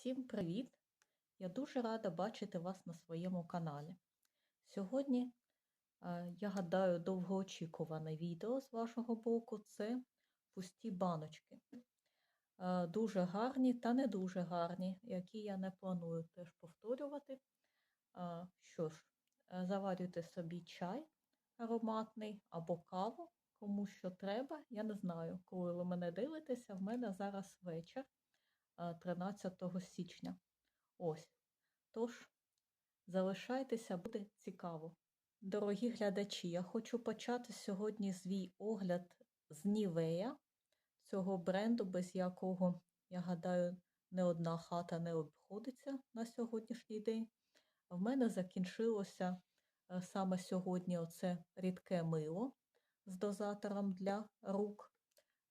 Всім привіт! Я дуже рада бачити вас на своєму каналі. Сьогодні, е, я гадаю, довгоочікуване відео з вашого боку це пусті баночки. Е, Дуже гарні та не дуже гарні, які я не планую теж повторювати. Е, Що ж, заварюйте собі чай ароматний або каву, кому що треба. Я не знаю, коли ви мене дивитеся, в мене зараз вечір. 13 січня. Ось. Тож, залишайтеся, буде цікаво. Дорогі глядачі, я хочу почати сьогодні свій огляд з Нівея, цього бренду, без якого, я гадаю, не одна хата не обходиться на сьогоднішній день. В мене закінчилося е, саме сьогодні оце рідке мило з дозатором для рук.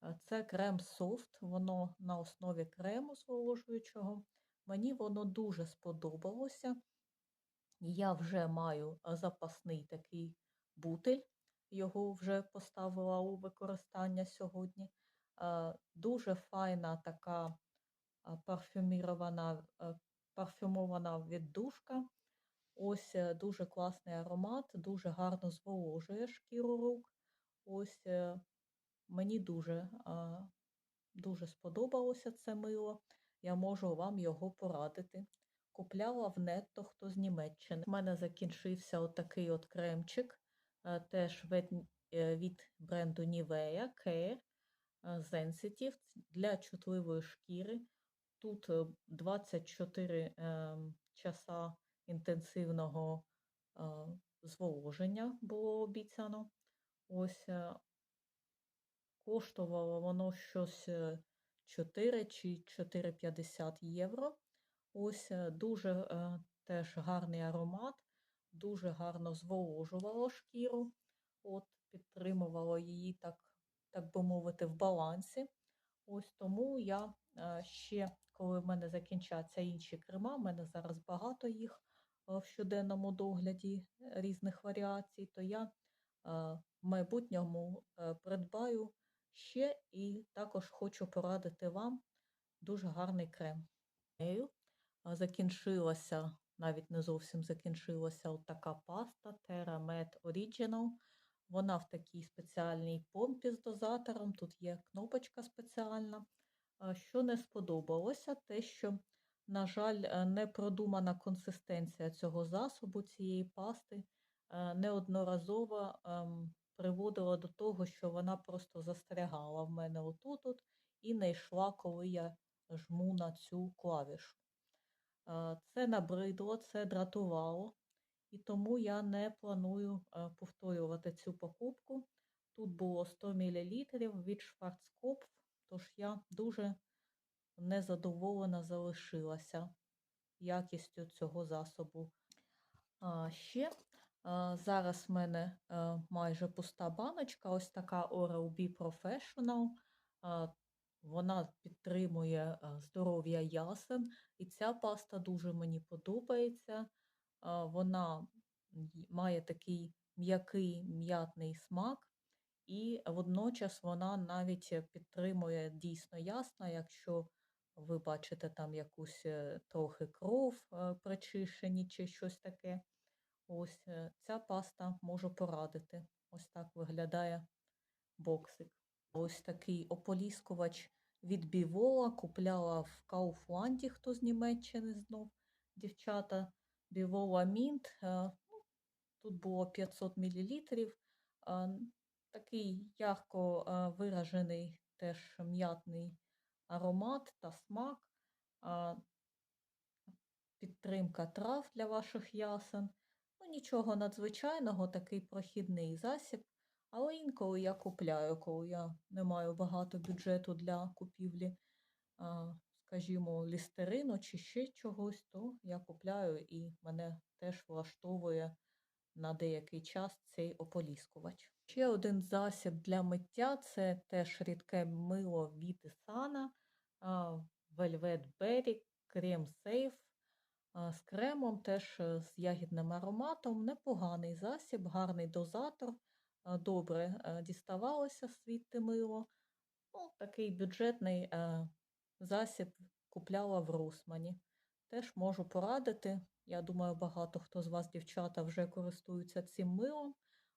Е, Це крем софт, воно на основі крему зволожуючого. Мені воно дуже сподобалося. Я вже маю запасний такий бутиль, його вже поставила у використання сьогодні. Е, Дуже файна така парфюмірована, е, парфюмована віддушка. Ось дуже класний аромат, дуже гарно зволожує шкіру рук. Ось Мені дуже дуже сподобалося це мило. Я можу вам його порадити. Купляла в нетто хто з Німеччини. У мене закінчився отакий от кремчик, теж від, е, від бренду Nivea Care Sensitive для чутливої шкіри. Тут 24 е, ем, часа інтенсивного зволоження було обіцяно. Ось е, Коштувало воно щось 4 е, чи 4,50 євро. Ось е, дуже е, теж гарний аромат, дуже гарно зволожувало шкіру, от, підтримувало її, так так би мовити, в балансі. Ось Тому я ще, коли в мене закінчаться інші крема, в мене зараз багато їх в щоденному догляді різних варіацій, то я в майбутньому придбаю ще і також хочу порадити вам дуже гарний крем. Закінчилася, навіть не зовсім закінчилася така паста Terra Med Original. Вона в такій спеціальній помпі з дозатором, тут є кнопочка спеціальна. Що не сподобалося, те, що, на жаль, е, не продумана консистенція цього засобу, цієї пасти, е, неодноразово ем, приводила до того, що вона просто застрягала в мене отут -от і не йшла, коли я жму на цю клавішу. Це набридло, це дратувало, і тому я не планую повторювати цю покупку. Тут було 100 мл від Schwarzkopf, тож я дуже незадоволена залишилася якістю цього засобу. Ще Зараз в мене е, майже пуста баночка, ось така Oral-B Professional. Вона підтримує е, здоров'я ясен, і ця паста дуже мені подобається. Вона має такий м'який м'ятний смак, і водночас вона навіть підтримує дійсно ясно, якщо ви бачите там якусь е, трохи кров причищені чи щось таке. Ось е, ця паста можу порадити. Ось так виглядає боксик. Ось такий ополіскувач від Бівола. Купляла в Кауфланді, хто з Німеччини знов дівчата. Бівола Мінт. Е, ну, тут було 500 мл. Е, такий ярко виражений теж м'ятний аромат та смак, підтримка трав для ваших ясен. Нічого надзвичайного, такий прохідний засіб. Але інколи я купляю, коли я не маю багато бюджету для купівлі, скажімо, лістерину чи ще чогось, то я купляю і мене теж влаштовує на деякий час цей ополіскувач. Ще один засіб для миття це теж рідке мило від Ісана Velvet Berry Cream Safe з кремом, теж е, з ягідним ароматом, непоганий засіб, гарний дозатор, добре е, діставалося звідти мило. Ну, Такий бюджетний е, засіб купляла в Росмані. Теж можу порадити. Я думаю, багато хто з вас, дівчата, вже користуються цим милом,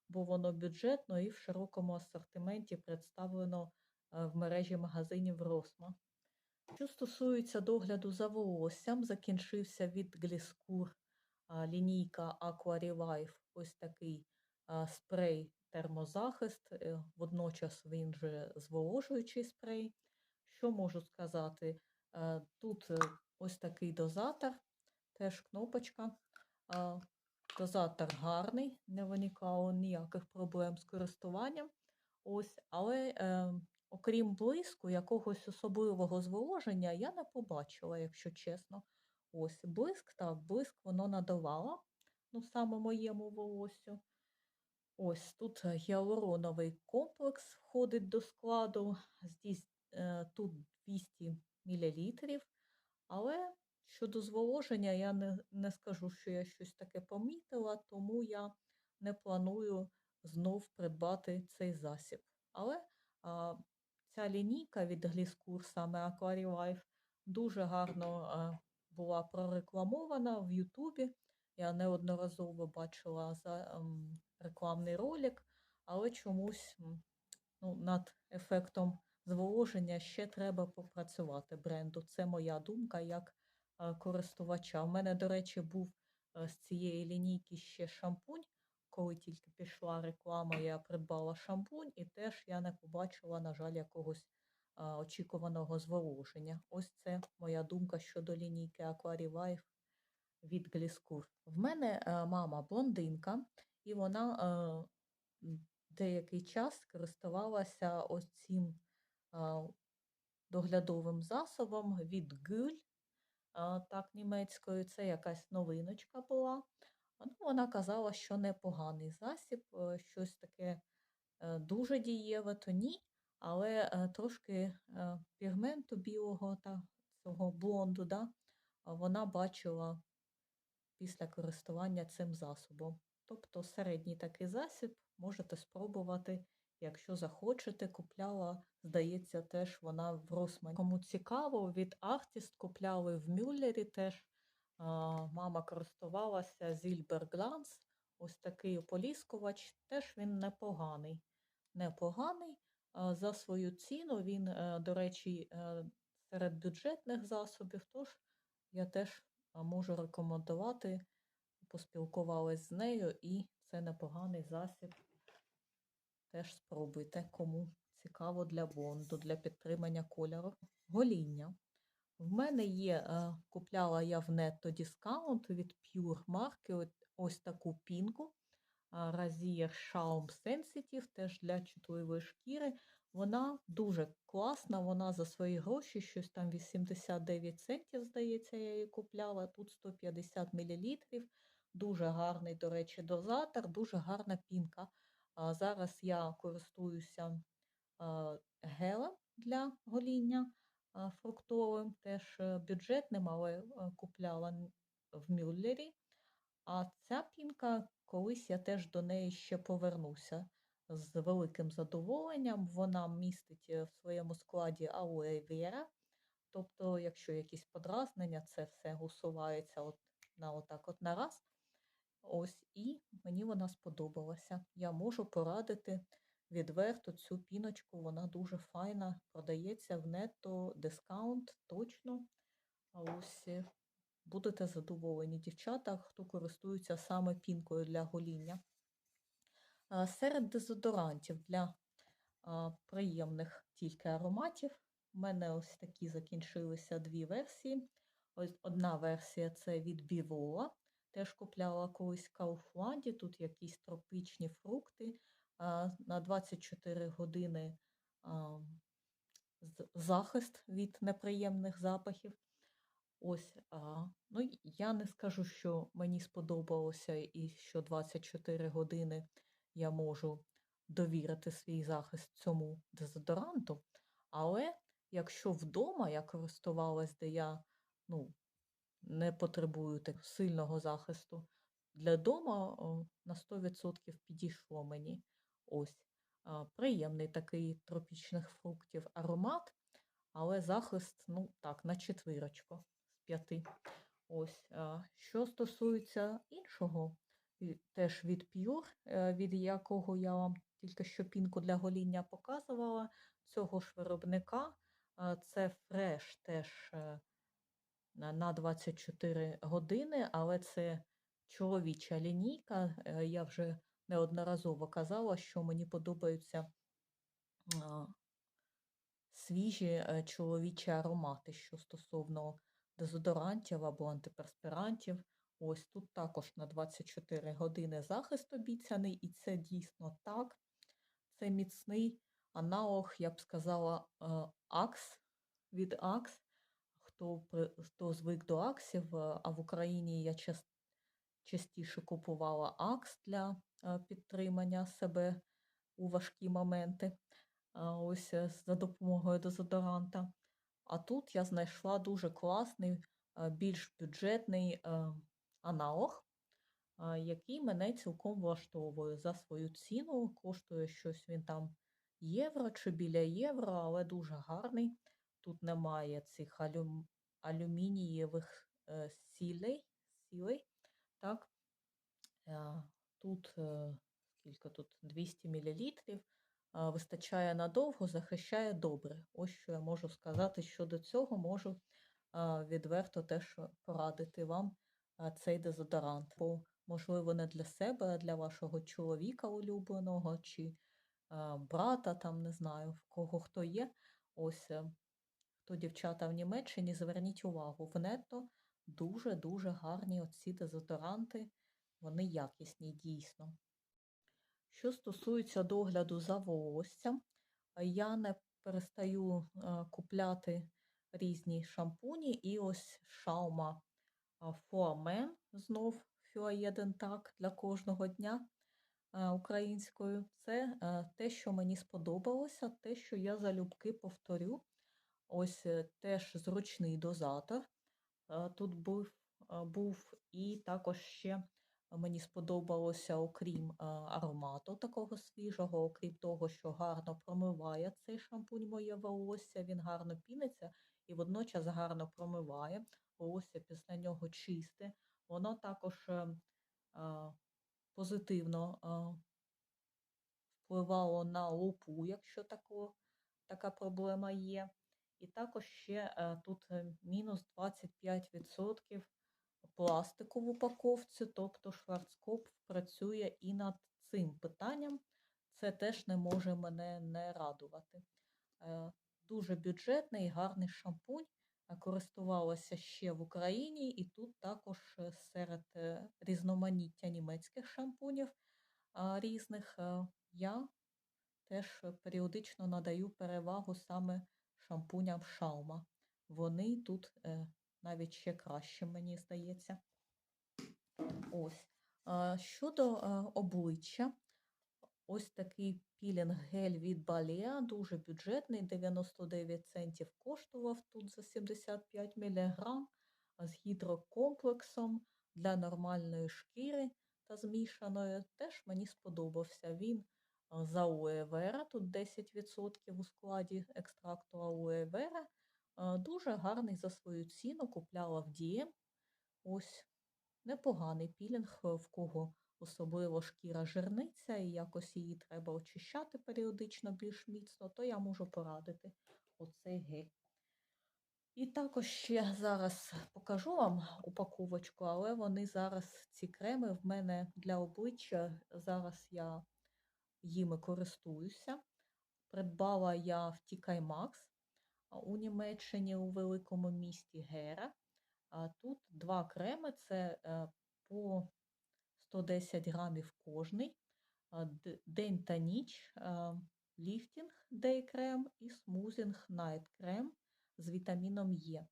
бо воно бюджетно і в широкому асортименті представлено в мережі магазинів Росма. Що стосується догляду за волоссям, закінчився від Гліскур лінійка Aqua Revive, ось такий спрей термозахист, е, водночас він же зволожуючий спрей. Що можу сказати? Е, Тут е, ось такий дозатор, теж кнопочка. Дозатор гарний, не виникало ніяких проблем з користуванням. Ось, Але окрім блиску, якогось особливого зволоження я не побачила, якщо чесно. Ось блиск, так, блиск воно надавало, ну, саме моєму волосю. Ось тут гіалуроновий комплекс входить до складу. Здесь, е, тут 200 мл. Але щодо зволоження, я не, не скажу, що я щось таке помітила, тому я не планую знов придбати цей засіб. Але ця лінійка від Гліскур, саме Aquari Life, дуже гарно була прорекламована в Ютубі. Я неодноразово бачила за ем, рекламний ролик, але чомусь ну, над ефектом зволоження ще треба попрацювати бренду. Це моя думка як е, користувача. У мене, до речі, був е, з цієї лінійки ще шампунь. Коли тільки пішла реклама, я придбала шампунь, і теж я не побачила, на жаль, якогось а, очікуваного зволоження. Ось це моя думка щодо лінійки Aquari Life від Гліскур. В мене а, мама блондинка, і вона а, деякий час користувалася ось цим а, доглядовим засобом від Гюль, так німецькою. Це якась новиночка була. Ну, Вона казала, що непоганий засіб, е, щось таке е, дуже дієве, то ні, але е, трошки пігменту білого та цього блонду да, вона бачила після користування цим засобом. Тобто середній такий засіб можете спробувати, якщо захочете, купляла, здається, теж вона в Росмані. Кому цікаво, від Artist купляли в Мюллері теж мама користувалася Зільбер Гланс. Ось такий ополіскувач, теж він непоганий. Непоганий. За свою ціну він, е, до речі, е, серед бюджетних засобів, тож я теж можу рекомендувати, поспілкувалась з нею, і це непоганий засіб. Теж спробуйте, кому цікаво для бонду, для підтримання кольору. Гоління. В мене є, е, купляла я в нетто дискаунт від Pure Mark ось таку пінку. Razier Shaum Sensitive, теж для чутливої шкіри. Вона дуже класна, вона за свої гроші, щось там 89 центів, здається, я її купляла. Тут 150 мл. Дуже гарний, до речі, дозатор, дуже гарна пінка. Зараз я користуюся гелем для гоління фруктовим, теж е, бюджетним, але е, купляла в Мюллері. А ця пінка, колись я теж до неї ще повернуся з великим задоволенням. Вона містить е, в своєму складі алоe вера. Тобто, якщо якісь подразнення, це все усувається от на отак от на раз. Ось, і мені вона сподобалася. Я можу порадити відверто цю піночку, вона дуже файна, продається в нетто дискаунт точно. А ось е, будете задоволені, дівчата, хто користується саме пінкою для гоління. Серед дезодорантів для приємних тільки ароматів. У мене ось такі закінчилися дві версії. Ось Одна версія це від Біvola. Теж купляла колись в Кауфланді, тут якісь тропічні фрукти на 24 години захист від неприємних запахів. Ось, ну, я не скажу, що мені сподобалося і що 24 години я можу довірити свій захист цьому дезодоранту. Але якщо вдома я користувалась, де я ну, не потребую сильного захисту, для дома на 100% підійшло мені. Ось приємний такий тропічних фруктів аромат. але захист, ну так, на четвірочку з п'яти. Ось. Що стосується іншого, теж від Pure, е, від якого я вам тільки що пінку для гоління показувала, цього ж виробника, це Fresh теж е, на на 24 години, але це чоловіча лінійка. Е, Я вже неодноразово казала, що мені подобаються свіжі е, чоловічі аромати, що стосовно дезодорантів або антиперспірантів. Ось тут також на 24 години захист обіцяний, і це дійсно так. Це міцний аналог, я б сказала, е, Акс від Акс. Хто, хто звик до Аксів, а в Україні я частіше купувала Акс для е, підтримання себе у важкі моменти, ось е, за допомогою дезодоранта. А тут я знайшла дуже класний, е, більш бюджетний е, аналог, е, який мене цілком влаштовує за свою ціну. Коштує щось він там євро чи біля євро, але дуже гарний. Тут немає цих алюм... алюмінієвих е, сілей, сілей. Так? Е, Тут е, скільки тут 200 мл. Вистачає надовго, захищає добре. Ось що я можу сказати щодо цього, можу відверто теж порадити вам цей дезодорант. Бо, можливо, не для себе, а для вашого чоловіка улюбленого чи брата, там не знаю, в кого хто є. Ось е, хто дівчата в Німеччині, зверніть увагу, в нетто дуже-дуже гарні оці дезодоранти, вони якісні дійсно. Що стосується догляду за волоссям, я не перестаю е, купляти різні шампуні, і ось шаума Фуамен, знов так для кожного дня е, українською. Це е, те, що мені сподобалося, те, що я залюбки повторю. Ось теж зручний дозатор. Е, Тут був, е, був і також ще мені сподобалося, окрім е, аромату такого свіжого, окрім того, що гарно промиває цей шампунь моє волосся, він гарно піниться і водночас гарно промиває. Волосся після нього чисте. Воно також позитивно впливало на лупу, якщо тако, така проблема є. І також ще е, тут е, мінус 25% пластику в упаковці, тобто Шварцкоп працює і над цим питанням. Це теж не може мене не радувати. Е, Дуже бюджетний і гарний шампунь. Користувалася ще в Україні, і тут також серед різноманіття німецьких шампунів різних я теж періодично надаю перевагу саме шампуням Шаума. Вони тут е, навіть ще краще, мені здається. Ось. Щодо е, обличчя, ось такий пілінг-гель від Балea, дуже бюджетний, 99 центів коштував тут за 75 мг з гідрокомплексом для нормальної шкіри та змішаної. Теж мені сподобався. Він а, з алоe вера, тут 10% у складі екстракту алоe вера. Дуже гарний за свою ціну, купляла в DM. Ось непоганий пілінг, е, в кого особливо шкіра жирниця, і якось її треба очищати періодично більш міцно, то я можу порадити оцей гель. І також ще зараз покажу вам упаковочку, але вони зараз, ці креми в мене для обличчя, зараз я їми користуюся. Придбала я в Max у Німеччині у великому місті Гера. Тут два креми, це е, по 110 грамів кожний. День та ніч, ліфтінг Day крем і смузінг Night крем з вітаміном Е.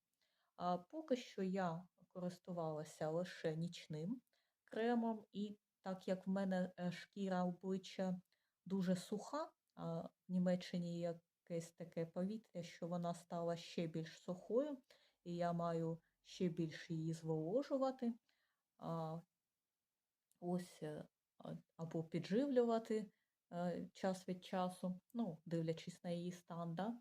Поки що я користувалася лише нічним кремом, і так як в мене е, шкіра обличчя дуже суха, а в Німеччині якесь таке повітря, що вона стала ще більш сухою, і я маю ще більше її зволожувати. А, ось е, або підживлювати е, час від часу, ну, дивлячись на її стан, да?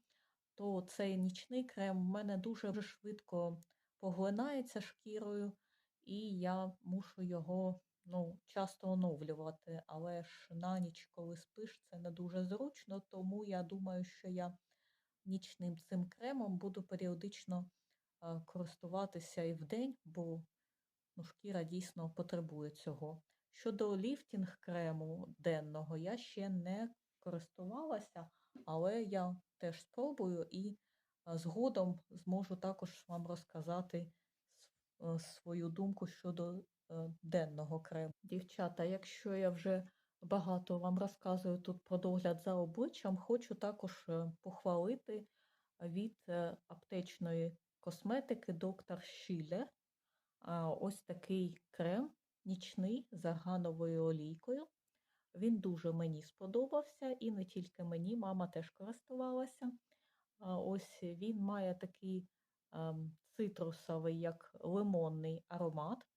то цей нічний крем в мене дуже швидко поглинається шкірою, і я мушу його ну, часто оновлювати. Але ж на ніч, коли спиш, це не дуже зручно, тому я думаю, що я нічним цим кремом буду періодично е, користуватися і вдень, бо ну, шкіра дійсно потребує цього. Щодо ліфтінг крему денного, я ще не користувалася, але я теж спробую і е, згодом зможу також вам розказати е, свою думку щодо денного крему. Дівчата, якщо я вже багато вам розказую тут про догляд за обличчям, хочу також похвалити від аптечної косметики доктор Шілер. Ось такий крем нічний з аргановою олійкою. Він дуже мені сподобався, і не тільки мені, мама теж користувалася. Ось він має такий ем, цитрусовий, як лимонний аромат,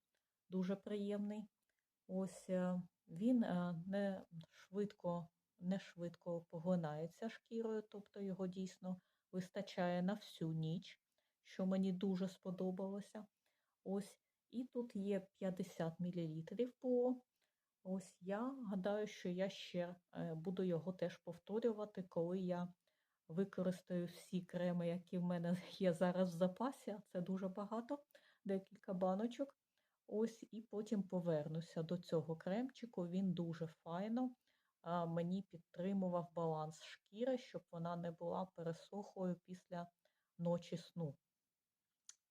дуже приємний. Ось е, Він е, не швидко не швидко поглинається шкірою, тобто його дійсно вистачає на всю ніч, що мені дуже сподобалося. Ось, І тут є 50 мл по Ось я гадаю, що я ще е, буду його теж повторювати, коли я використаю всі креми, які в мене є зараз в запасі, а це дуже багато, декілька баночок. Ось і потім повернуся до цього кремчику. Він дуже файно мені підтримував баланс шкіри, щоб вона не була пересохлою після ночі сну.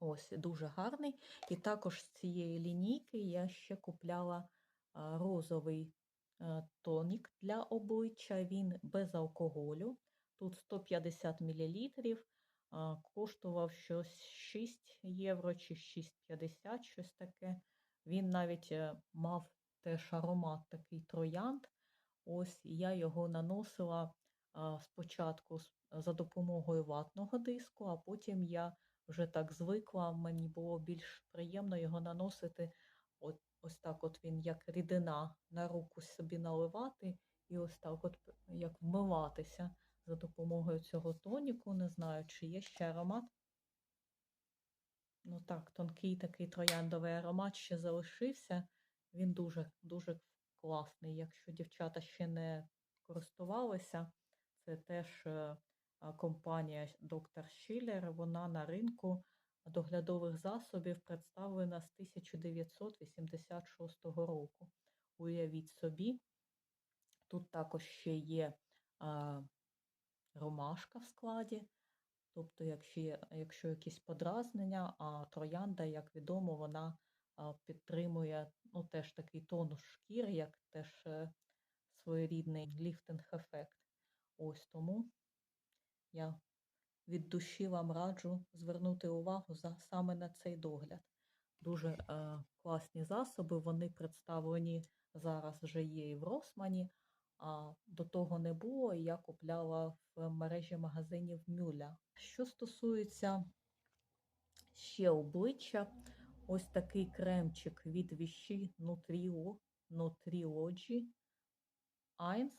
Ось, дуже гарний. І також з цієї лінійки я ще купляла розовий тонік для обличчя, він без алкоголю. Тут 150 мл, коштував щось 6 євро чи 6,50, щось таке. Він навіть е, мав теж аромат такий троянд. Ось я його наносила спочатку за допомогою ватного диску, а потім я вже так звикла, мені було більш приємно його наносити. От, Ось так от він, як рідина, на руку собі наливати, і ось так от як вмиватися за допомогою цього тоніку. Не знаю, чи є ще аромат. Ну так, тонкий такий трояндовий аромат ще залишився. Він дуже-дуже класний. Якщо дівчата ще не користувалися, це теж е, компанія Доктор Шілер, вона на ринку доглядових засобів представлена з 1986 року. Уявіть собі, тут також ще є ромашка в складі, тобто, якщо якщо якісь подразнення, а троянда, як відомо, вона підтримує ну, теж такий тонус шкіри, як теж е, своєрідний ліфтинг-ефект. Ось тому я від душі вам раджу звернути увагу за, саме на цей догляд. Дуже е, класні засоби, вони представлені зараз вже є і в Росмані, а до того не було, і я купляла в мережі магазинів Мюля. Що стосується ще обличчя, ось такий кремчик від віші Nutrio, Nutriology Eins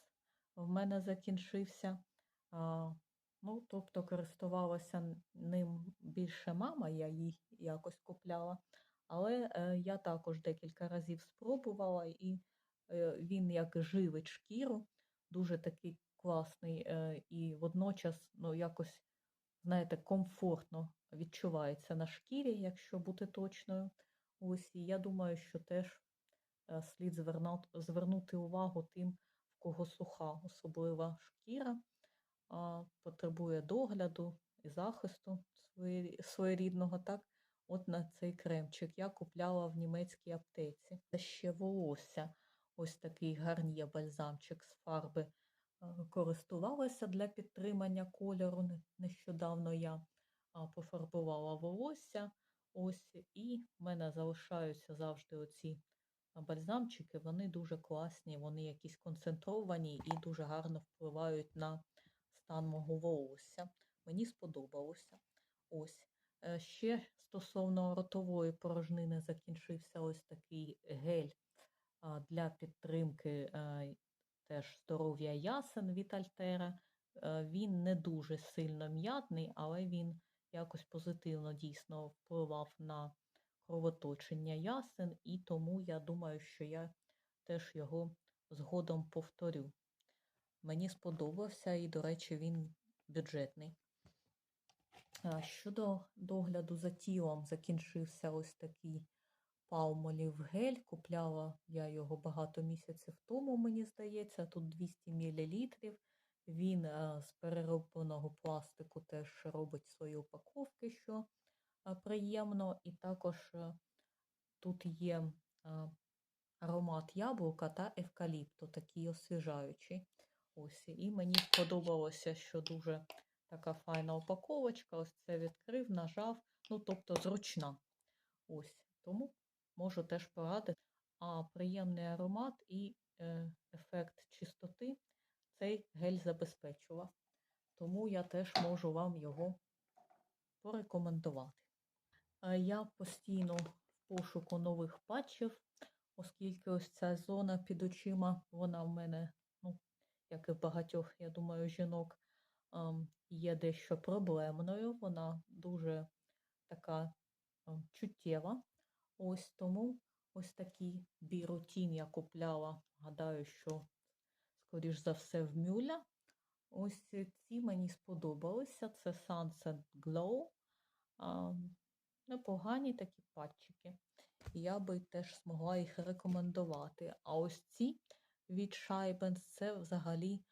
в мене закінчився. Ну, тобто користувалася ним більше мама, я її якось купляла. Але е, я також декілька разів спробувала, і е, він як живить шкіру, дуже такий класний е, і водночас ну, якось, знаєте, комфортно відчувається на шкірі, якщо бути точною. Ось, І я думаю, що теж е, слід звернути увагу тим, в кого суха, особлива шкіра потребує догляду і захисту своєрідного, так, от на цей кремчик я купляла в німецькій аптеці. Це ще волосся. Ось такий гарній бальзамчик з фарби користувалася для підтримання кольору. Нещодавно я пофарбувала волосся. Ось, І в мене залишаються завжди оці бальзамчики, вони дуже класні, вони якісь концентровані і дуже гарно впливають на стан мого волосся. Мені сподобалося. Ось. Е, ще стосовно ротової порожнини закінчився ось такий гель для підтримки теж здоров'я ясен від Альтера. Е, Він не дуже сильно м'ятний, але він якось позитивно дійсно впливав на кровоточення ясен, і тому я думаю, що я теж його згодом повторю. Мені сподобався і, до речі, він бюджетний. Щодо догляду за тілом, закінчився ось такий палмолів гель. Купляла я його багато місяців тому, мені здається. Тут 200 мл. Він е, з переробленого пластику теж робить свої упаковки, що е, приємно. І також е, тут є аромат яблука та евкаліпту, такий освіжаючий. Ось, І мені сподобалося, що дуже така файна упаковочка. Ось це відкрив, нажав, ну, тобто зручна. Ось, Тому можу теж порадити. А приємний аромат і е, ефект чистоти цей гель забезпечував. Тому я теж можу вам його порекомендувати. Е, Я постійно в пошуку нових патчів, оскільки ось ця зона під очима, вона в мене, ну, як і в багатьох, я думаю, жінок, ем, є дещо проблемною. Вона дуже така ем, чуттєва. Ось тому ось такий бірутін я купляла. Гадаю, що, скоріш за все, в мюля. Ось ці мені сподобалися. Це Sunset Glow. Ем, непогані такі патчики. Я би теж змогла їх рекомендувати. А ось ці від Scheibenz – це взагалі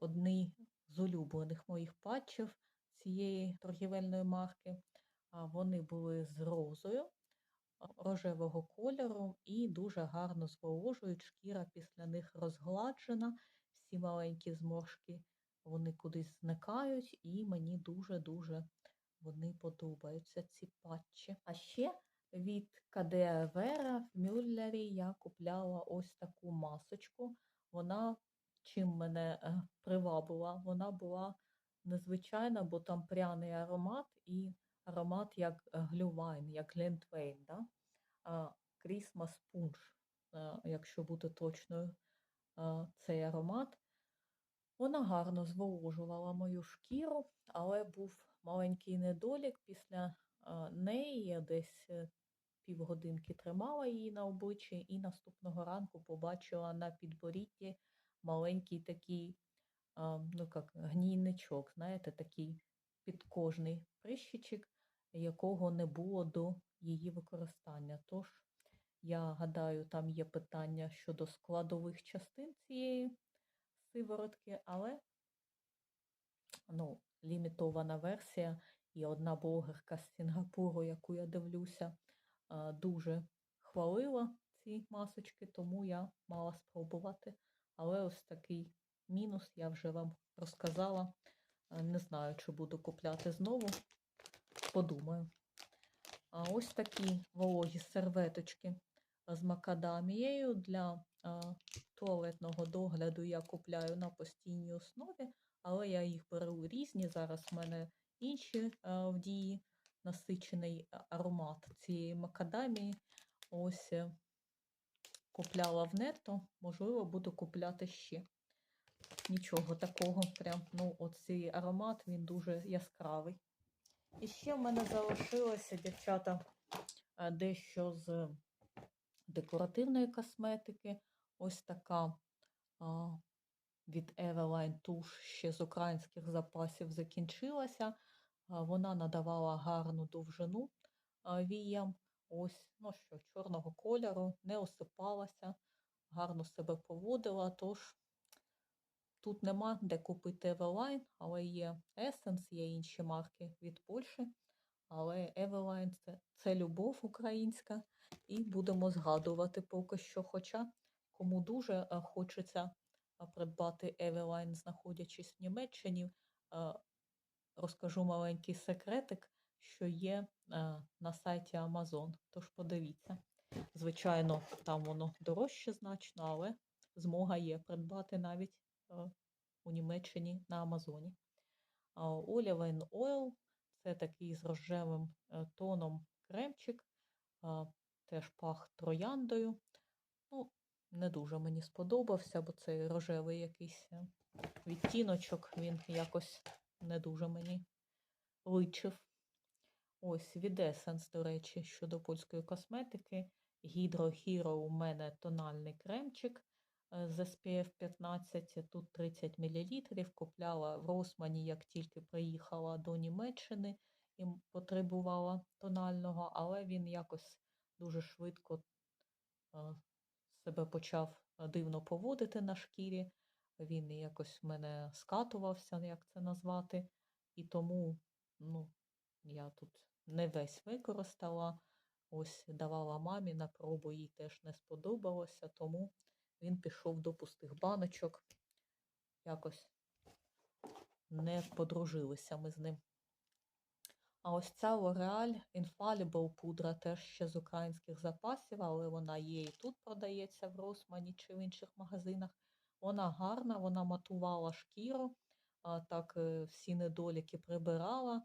одні з улюблених моїх патчів цієї торгівельної марки. А Вони були з розою рожевого кольору і дуже гарно зволожують. Шкіра після них розгладжена, всі маленькі зморшки вони кудись зникають, і мені дуже-дуже вони подобаються, ці патчі. А ще від Кадеа Вера в Мюллері я купляла ось таку масочку. Вона чим мене е, привабила, вона була незвичайна, бо там пряний аромат і аромат як е, глювайн, як глінтвейн. Да? Крісмас пунш, е, якщо бути точною, цей аромат. Вона гарно зволожувала мою шкіру, але був маленький недолік. Після неї я десь е, півгодинки тримала її на обличчі і наступного ранку побачила на підборідді маленький такий ну як, гнійничок, знаєте, такий підкожний прищичок, якого не було до її використання. Тож, я гадаю, там є питання щодо складових частин цієї сиворотки, але ну, лімітована версія. І одна блогерка з Сінгапуру, яку я дивлюся, дуже хвалила ці масочки, тому я мала спробувати. Але ось такий мінус я вже вам розказала. Не знаю, чи буду купляти знову. Подумаю. А ось такі вологі серветочки з макадамією для туалетного догляду я купляю на постійній основі, але я їх беру різні. Зараз в мене інші в дії насичений аромат цієї макадамії. Ось е, купляла в нетто, можливо, буду купляти ще. Нічого такого, прям, ну, оцей аромат, він дуже яскравий. І ще в мене залишилося, дівчата, дещо з декоративної косметики. Ось така а, від Eveline туш ще з українських запасів закінчилася. А, вона надавала гарну довжину а, віям. Ось, ну що, чорного кольору, не осипалася, гарно себе поводила. Тож тут нема де купити Eveline, але є Essence, є інші марки від Польщі. Але Eveline це, це любов українська, і будемо згадувати поки що. Хоча кому дуже е, хочеться е, придбати Eveline, знаходячись в Німеччині, е, розкажу маленький секретик, що є на сайті Amazon. Тож подивіться. Звичайно, там воно дорожче значно, але змога є придбати навіть у Німеччині на Амазоні. Olivine Oil це такий з рожевим тоном кремчик, теж пах трояндою. Ну, не дуже мені сподобався, бо цей рожевий якийсь відтіночок, він якось не дуже мені личив. Ось від Essence, до речі, щодо польської косметики. Hydro Hero у мене тональний кремчик е, з SPF 15, тут 30 мл. Купляла в Росмані, як тільки приїхала до Німеччини і потребувала тонального, але він якось дуже швидко е, себе почав е, дивно поводити на шкірі. Він якось в мене скатувався, як це назвати. І тому ну, я тут не весь використала. Ось давала мамі на пробу, їй теж не сподобалося, тому він пішов до пустих баночок. Якось не подружилися ми з ним. А ось ця L'Oreal Infallible пудра теж ще з українських запасів, але вона є і тут продається в Росмані чи в інших магазинах. Вона гарна, вона матувала шкіру, так е, всі недоліки прибирала,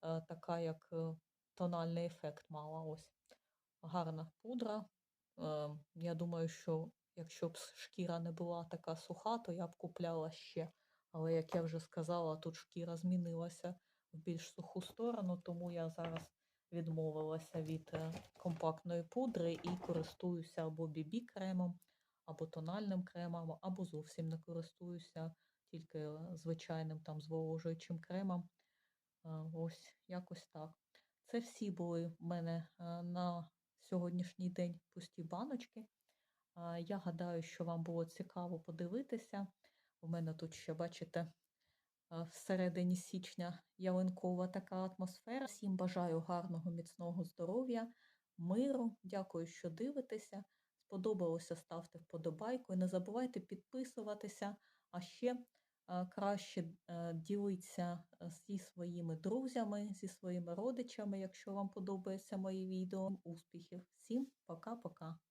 така як е, тональний ефект мала. Ось гарна пудра. Е, Я думаю, що якщо б шкіра не була така суха, то я б купляла ще. Але, як я вже сказала, тут шкіра змінилася в більш суху сторону, тому я зараз відмовилася від е, компактної пудри і користуюся або BB кремом, або тональним кремом, або зовсім не користуюся тільки е, звичайним там зволожуючим кремом. Е, Ось якось так. Це всі були в мене на сьогоднішній день пусті баночки. Я гадаю, що вам було цікаво подивитися. У мене тут ще, бачите, всередині січня ялинкова така атмосфера. Всім бажаю гарного, міцного здоров'я, миру. Дякую, що дивитеся. Сподобалося, ставте вподобайку. І не забувайте підписуватися, а ще краще е, ділитися е, зі своїми друзями, зі своїми родичами, якщо вам подобаються мої відео. Успіхів! Всім пока-пока!